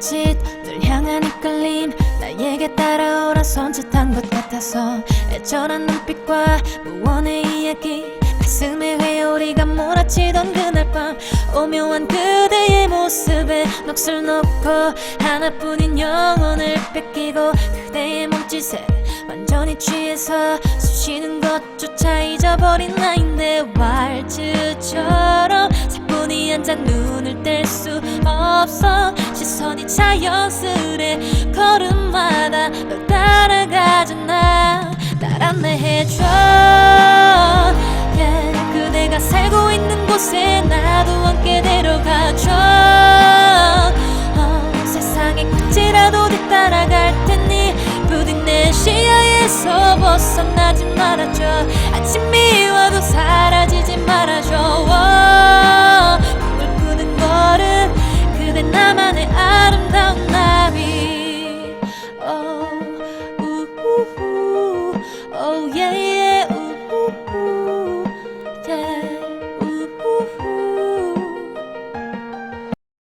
듯한 이끌림. 나에게 따라오라 손짓한 것 같아서. 애절한 눈빛과 무언의 이야기. 가슴에 회오리가 몰아치던 그날 밤. 오묘한 그대의 모습에 넋을 놓고 하나뿐인 영혼을 뺏기고 그대의 몸짓에 완전히 취해서 숨 쉬는 것조차 잊어버린 나인데 왈츠처럼 사뿐히 앉아 눈을 뗄 수 없어 시선이 자연스레 걸음마다 널 따라가잖아. 날 안내해줘. Yeah, 그대가 살고 있는 곳에 나도 함께 데려가줘. 어, 세상의 끝이라도 뒤따라갈 테니 부디 내 시야에서 벗어나지 말아줘 나만의 아름다운 날